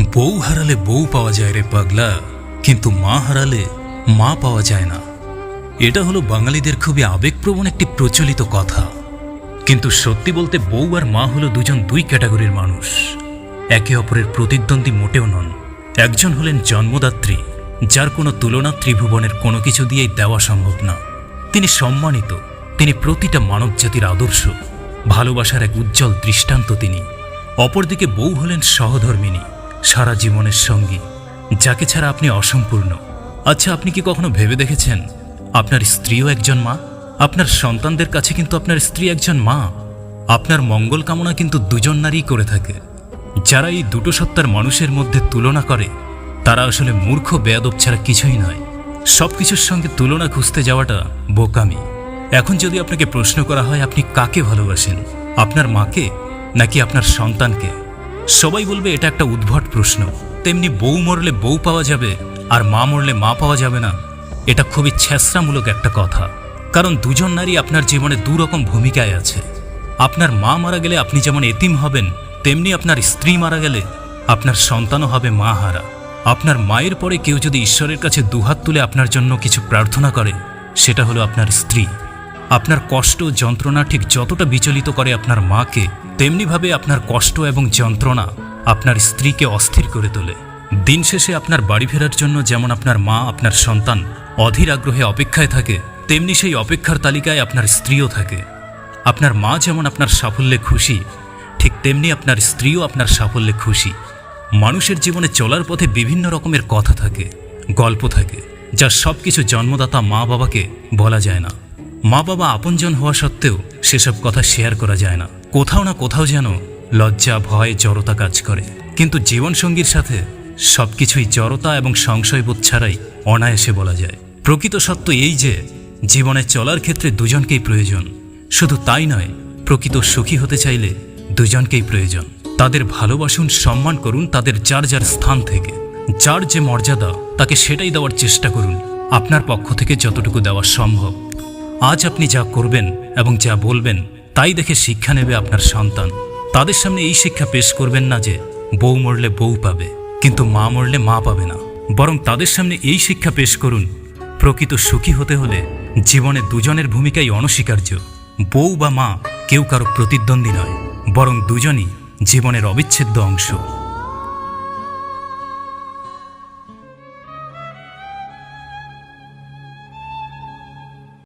বউ হারালে বউ পাওয়া যায় রে পাগলা, কিন্তু মা হারালে মা পাওয়া যায় না। এটা হলো বাঙালিদের খুবই আবেগপ্রবণ একটি প্রচলিত কথা। কিন্তু সত্যি বলতে বউ আর মা হলো দুজন দুই ক্যাটাগরির মানুষ। একে অপরের প্রতিদ্বন্দ্বী মোটেও নন। একজন হলেন জন্মদাত্রী, যার কোনো তুলনা ত্রিভুবনের কোনো কিছু দিয়েই দেওয়া সম্ভব না। তিনি সম্মানিত, তিনি প্রতিটা মানবজাতির আদর্শ, ভালোবাসার এক উজ্জ্বল দৃষ্টান্ত তিনি। অপরদিকে বউ হলেন সহধর্মিনী সারা জীবনের সঙ্গী, যাকে ছাড়া আপনি অসম্পূর্ণ। আচ্ছা আপনি কি কখনো ভেবে দেখেছেন, আপনার স্ত্রীও একজন মা? আপনার সন্তানদের কাছে কিন্তু আপনার স্ত্রী একজন মা। আপনার মঙ্গল কামনা কিন্তু দুজন নারী করে থাকে। যারা এই দুটো সত্তার মানুষের মধ্যে তুলনা করে, তারা আসলে মূর্খ, বেয়াদব ছাড়া কিছুই নয়। সব কিছুর সঙ্গে তুলনা খুঁজতে যাওয়াটা বোকামি। এখন যদি আপনাকে প্রশ্ন করা হয়, আপনি কাকে ভালোবাসেন? আপনার মাকে নাকি আপনার সন্তানকে? সবাই বলবে এটা একটা উদ্ভট প্রশ্ন। তেমনি বউ মরলে বউ পাওয়া যাবে, আর মা মরলে মা পাওয়া যাবে না। এটা খুবই ছেঁচড়ামূলক একটা কথা। কারণ দুজন নারী আপনার জীবনে দু রকম ভূমিকায় আছে। আপনার মা মারা গেলে আপনি যেমন এতিম হবেন, তেমনি আপনার স্ত্রী মারা গেলে আপনার সন্তানও হবে মা হারা। আপনার মায়ের পরে কেউ যদি ঈশ্বরের কাছে দুহাত তুলে আপনার জন্য কিছু প্রার্থনা করে, সেটা হলো আপনার স্ত্রী। আপনার কষ্ট, যন্ত্রণা ঠিক যতটা বিচলিত করে আপনার মাকে তেমনিভাবে আপনার কষ্ট এবং যন্ত্রণা আপনার স্ত্রীকে অস্থির করে তোলে। দিন শেষে আপনার বাড়ি ফেরার জন্য যেমন আপনার মা, আপনার সন্তান অধীর আগ্রহে অপেক্ষায় থাকে, তেমনি সেই অপেক্ষার তালিকায় আপনার স্ত্রীও থাকে। আপনার মা যেমন আপনার সাফল্যে খুশি, ঠিক তেমনি আপনার স্ত্রীও আপনার সাফল্যে খুশি। মানুষের জীবনে চলার পথে বিভিন্ন রকমের কথা থাকে, গল্প থাকে, যা সব কিছু জন্মদাতা মা বাবাকে বলা যায় না। মা বাবা আপনজন হওয়া সত্ত্বেও সেসব কথা শেয়ার করা যায় না। কোথাও না কোথাও যেন লজ্জা, ভয়, জড়তা কাজ করে। কিন্তু জীবনসঙ্গীর সাথে সবকিছুই জড়তা এবং সংশয়বোধ ছাড়াই অনায়াসে বলা যায়। প্রকৃত সত্য এই যে, জীবনে চলার ক্ষেত্রে দুজনকেই প্রয়োজন। শুধু তাই নয়, প্রকৃত সুখী হতে চাইলে দুজনকেই প্রয়োজন। তাদের ভালোবাসুন, সম্মান করুন, তাদের যার যার স্থান থেকে। যার যে মর্যাদা, তাকে সেটাই দেওয়ার চেষ্টা করুন। আপনার পক্ষ থেকে যতটুকু দেওয়া সম্ভব। আজ আপনি যা করবেন এবং যা বলবেন তাই দেখে শিক্ষা নেবে আপনার সন্তান। তাদের সামনে এই শিক্ষা পেশ করবেন না যে, বউ মরলে বউ পাবে, কিন্তু মা মরলে মা পাবে না। বরং তাদের সামনে এই শিক্ষা পেশ করুন, প্রকৃত সুখী হতে হলে জীবনে দুজনের ভূমিকাই অনস্বীকার্য। বউ বা মা কেউ কারও প্রতিদ্বন্দ্বী নয়, বরং দুজনই জীবনের অবিচ্ছেদ্য অংশ।